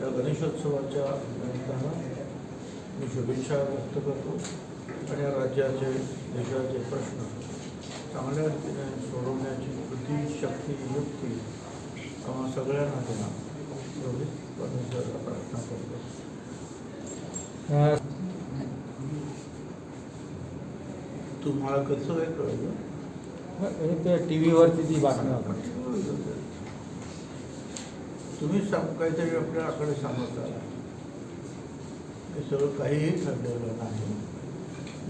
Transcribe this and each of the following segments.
या गणेशोत्सवाच्या निमित्तानं मी शुभेच्छा व्यक्त करतो आणि या राज्याचे देशाचे प्रश्न चांगल्या रीतीने सोडवण्याची बुद्धी शक्ती युक्ती आम्हा सगळ्यांना देणार. एवढीच परमेश्वराला प्रार्थना करतो. तुम्हाला कसं काय कळलं? टी व्हीवरती ती बातमी होती. तुम्ही सांग काहीतरी आपल्याकडे सांगत. आला हे सगळं काहीही ठरलेलं नाही.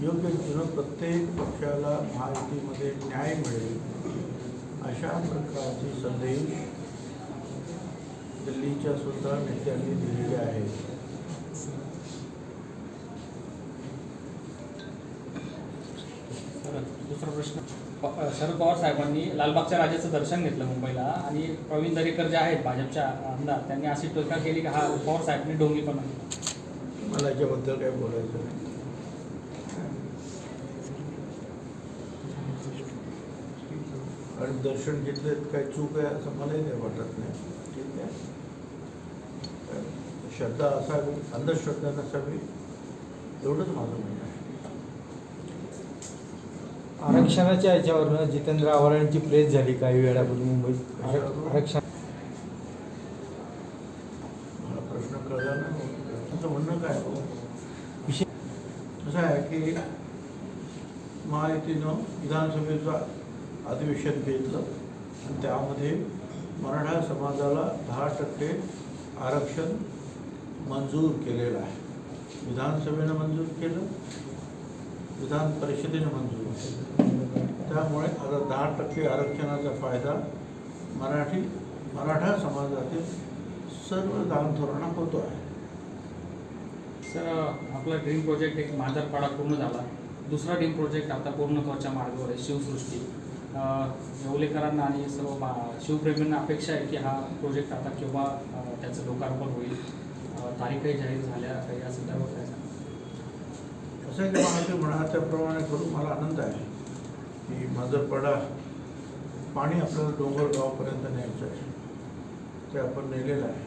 योग्य रीतीनं प्रत्येक पक्षाला महायुतीमध्ये न्याय मिळेल अशा प्रकारची संदेश दिल्लीच्या सुद्धा नेत्यांनी दिलेली आहे तर दुसरा प्रश्न. शरद पवार साहेबांनी लालबागच्या राजाचं दर्शन घेतलं मुंबईला आणि प्रवीण दरेकर जे आहेत भाजपच्या आमदार त्यांनी अशी टीका केली की हा पवार साहेबांनी ढोंगीपणा केला. मला याच्याबद्दल काय बोलायचं नाही. आणि दर्शन घेतलेत काय चूक आहे असं मलाही नाही वाटत नाही. ठीक आहे? श्रद्धा असावी अंधश्रद्धा नसावी एवढंच माझं म्हणणं आरक्षणाच्या याच्यावरनं जितेंद्र आव्हाड यांची प्रेस झाली काही वेळापूर्वी मुंबईत? आरक्षण. प्रश्न कळला नाही. तुमचं म्हणणं काय हो विषय असं आहे की महायुतीनं विधानसभेचं अधिवेशन घेतलं आणि त्यामध्ये मराठा समाजाला दहा टक्के आरक्षण मंजूर केलेलं आहे. विधानसभेनं मंजूर केलं विधान परिषदेनं मंजूर त्यामुळे आता दहा टक्के आरक्षणाचा फायदा मराठी मराठा समाजातील सर्व दानधोरणा होतो आहे. सर आपला ड्रीम प्रोजेक्ट एक माझरपाडा पूर्ण झाला. दुसरा ड्रीम प्रोजेक्ट आता पूर्णत्वाच्या मार्गावर आहे शिवसृष्टी. येवलेकरांना आणि सर्व मा- शिवप्रेमींना अपेक्षा आहे की हा प्रोजेक्ट आता केव्हा त्याचं लोकार्पण होईल. तारीखही जाहीर झाल्या काही या संदर्भात काय सांगा असं की मला ते म्हणा त्याप्रमाणे करून मला आनंद आहे. की माझं पडा पाणी आपल्याला डोंगरगावपर्यंत न्यायचं आहे. ते आपण नेलेलं आहे.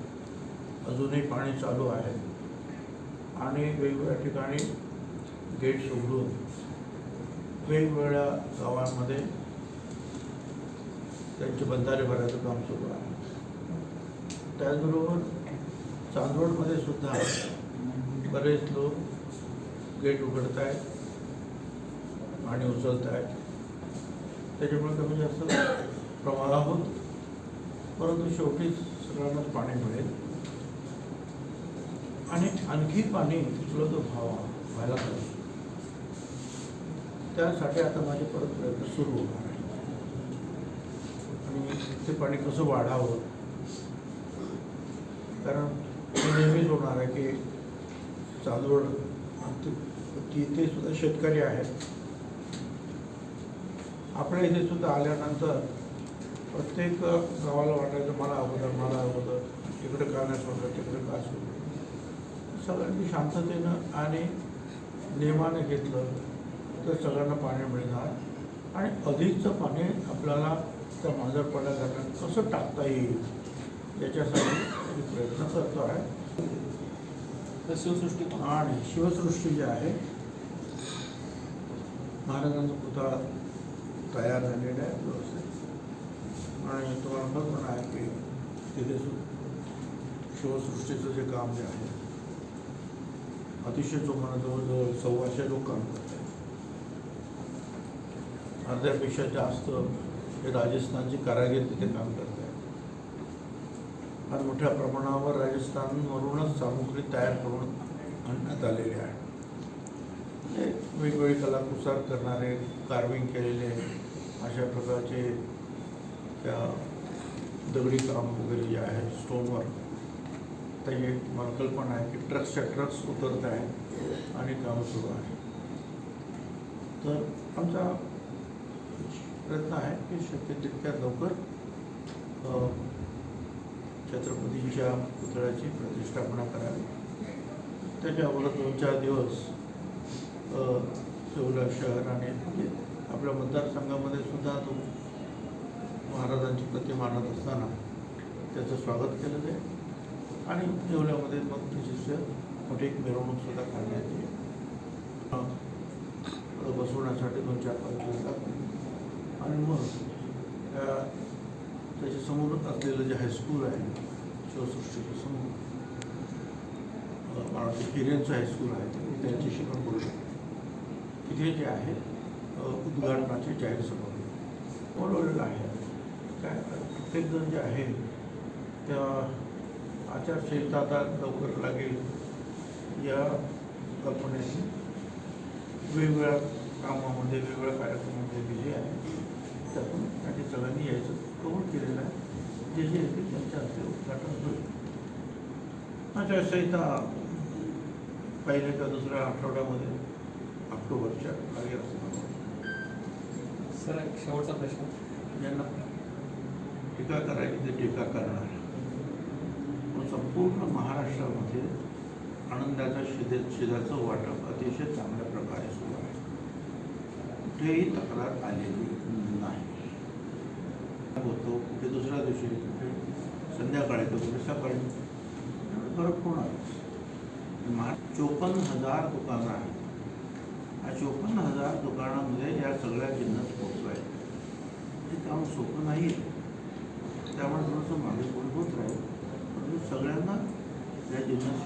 अजूनही पाणी चालू आहे. आणि वेगवेगळ्या ठिकाणी गेट्स उघडून वेगवेगळ्या गावांमध्ये त्यांचे बंधारे भरायचं काम सुरू आहे. त्याचबरोबर चांदवडमध्ये सुद्धा बरेच लोक गेट उघडत आहेत पाणी उचलत आहेत त्याच्यामुळे कमी जास्त प्रवाह होतो परंतु शेवटी सगळ्यांनाच पाणी मिळेल. आणि आणखी पाणी उपलब्ध व्हावा व्हायला पाहिजे. त्यासाठी आता माझे परत प्रयत्न सुरू होणार आहे आणि ते पाणी कसं वाढावं? कारण नेहमीच होणार आहे की चांदवड तिथे सुद्धा शेतकरी आहेत. आपल्या इथे सुद्धा आल्यानंतर प्रत्येक गावाला वाटायचं मला अगोदर मला अगोदर तिकडे का नाही सोडलं तिकडे का सोडलं? सगळ्यांनी शांततेनं आणि नियमाने घेतलं तर सगळ्यांना पाणी मिळणार आणि अधिकचं पाणी आपल्याला त्या माझरपड्या घरात कसं टाकता येईल याच्यासाठी मी प्रयत्न करतो आहे तर शिवसृष्टी आणि शिवसृष्टी जी आहे महाराजांचा पुतळा तयार झालेला आहे व्यवस्थित. आणि तुम्हाला पण आहे की तिथे सु शिवसृष्टीचं जे काम जे आहे अतिशय जोमानं जवळजवळ सव्वाशे लोक काम करत आहेत. अर्ध्यापेक्षा जास्त हे राजस्थानची कारागीर तिथे काम करत आहेत. फार मोठ्या प्रमाणावर राजस्थानवरूनच सामुग्री तयार करून आणण्यात आलेली आहे. वेगवेगळी कलाकुसार करणारे कार्विंग केलेले अशा प्रकारचे त्या दगडी काम वगैरे जे आहे स्टोनवर त्याची मला कल्पना आहे की ट्रक्सच्या ट्रक्स उतरत आहे आणि काम सुरू आहे. तर आमचा प्रयत्न आहे की शक्य तितक्या लवकर छत्रपतींच्या पुतळ्याची प्रतिष्ठापना करावी. त्याच्या अगोदर दोन चार दिवस सेवला शहराने शहर आणि आपल्या मतदारसंघामध्ये सुद्धा तो महाराजांची प्रतिमा आणत असताना त्याचं स्वागत केलं आहे आणि येवल्यामध्ये मग त्याची मोठी एक मिरवणूकसुद्धा काढण्यात येईल. बसवण्यासाठी दोन चार पाच दिवसात. आणि मग त्या असलेलं जे हायस्कूल आहे शिवसृष्टीच्या समोर अं, हिरेंचं हायस्कूल आहे ते त्यांच्याशी पण बोलतो तिथे जे आहे उद्घाटनाचे उद्घाटनाची जाहीर सभा बोलवलेलं आहे? काय प्रत्येकजण जे आहे त्या आचारसंहिता आता लवकर लागेल या कल्पनेशी वेगवेगळ्या कामामध्ये वेगवेगळ्या कार्यक्रमामध्ये बिझी आहे. त्यातून त्यांनी सगळ्यांनी यायचं कबूल केलेलं आहे. जे जे येतील त्यांच्या हस्ते उद्घाटन होईल. आचारसंहिता पहिल्या का दुसऱ्या आठवड्यामध्ये ऑक्टोबरच्या मला वाटतं. सर एक शेवटचा प्रश्न. ज्यांना टीका करायची ते टीका करणार. पण संपूर्ण महाराष्ट्रामध्ये आनंदाच्या शिदे शिदाचं वाटप अतिशय चांगल्या प्रकारे सुरू आहे. कुठेही तक्रार आलेली नाही. होतो कुठे दुसऱ्या दिवशी कुठे संध्याकाळी तर कुठे सकाळी. फरक होणारच महा चोपन्न हजार दुकानं आहेत. चोपन्न हजार दुकानामध्ये या सगळ्या जिन्नस पोचवायचे हे काम सोपं नाही आहे. त्यामुळे थोडंसं मागे पुढे होत राहील. परंतु सगळ्यांना या जिन्नस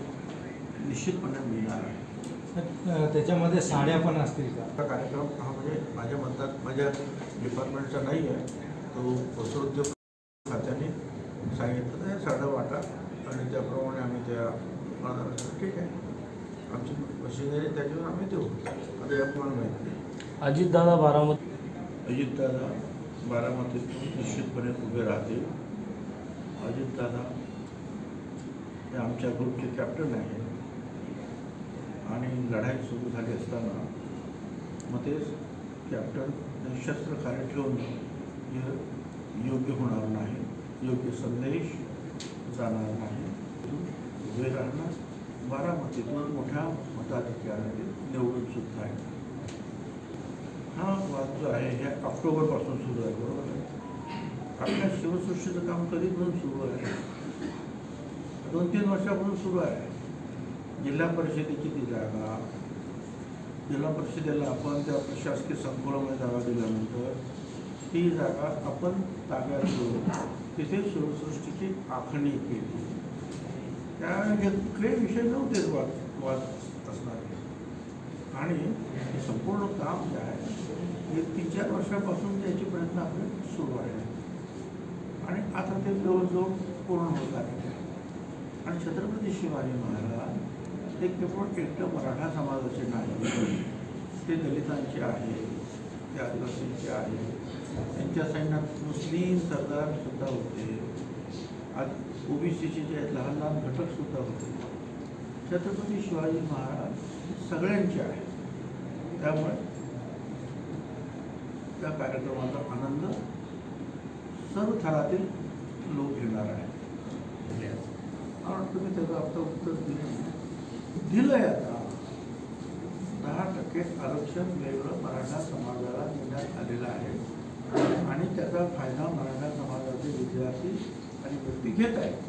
निश्चितपणे मिळणार आहे. त्याच्यामध्ये साड्या पण असतील का? हा कार्यक्रम हा म्हणजे माझ्या मतात माझ्या डिपार्टमेंटचा नाही आहे. तो वस्त्रोद्योग खात्याने सांगितलं तर साडा वाटा. आणि त्याप्रमाणे आम्ही त्या ठीक आहे. आमची मशिनरी त्याच्यावर आम्ही देऊ आता माहिती आहे अजितदादा बारामती. अजितदादा बारामतीतून निश्चितपणे उभे राहतील. अजितदादा हे आमच्या ग्रुपचे कॅप्टन आहे. आणि लढाई सुरू झाली असताना मग ते कॅप्टन शस्त्र खाली ठेवून हे योग्य होणार नाही. योग्य संदेश जाणार नाही. उभे राहणार. बारामतीतून म्हणजे मोठ्या मताधिक्याने निवडून सुद्धा आहे. हा वाद जो आहे हे ऑक्टोबरपासून सुरू आहे बरोबर आहे? आपल्या शिवसृष्टीचं काम कधीपासून सुरू आहे. दोन तीन वर्षापासून सुरू आहे. जिल्हा परिषदेची ती जागा जिल्हा परिषदेला आपण त्या प्रशासकीय संकुलामध्ये जागा दिल्यानंतर ती जागा आपण ताब्यात घेऊन तिथे शिवसृष्टीची आखणी केली. त्या घेतले विषय नव्हतेच वाद वाद असणारे. आणि हे संपूर्ण काम जे आहे हे तीन चार वर्षापासून त्याचे प्रयत्न आपले सुरू आहे आणि आता ते जवळजवळ पूर्ण होत आहे. आणि छत्रपती शिवाजी महाराज ते केवळ एकटं मराठा समाजाचे नाही. ते दलितांचे आहे ते आदिवासींचे आहे. त्यांच्या सैन्यात मुस्लिम सरदार सुद्धा होते. आज ओबीसीचे जे आहेत लहान लहान घटकसुद्धा होते. छत्रपती शिवाजी महाराज सगळ्यांचे आहे त्यामुळे त्या कार्यक्रमाचा आनंद सर्व थरातील लोक घेणार आहेत. कारण तुम्ही त्याचं आता उत्तर दिलं दिलंय आता. दहा टक्के आरक्षण वेगळं मराठा समाजाला देण्यात आलेलं आहे. आणि त्याचा फायदा मराठा समाजाचे विद्यार्थी आणि व्यक्ती घेत आहेत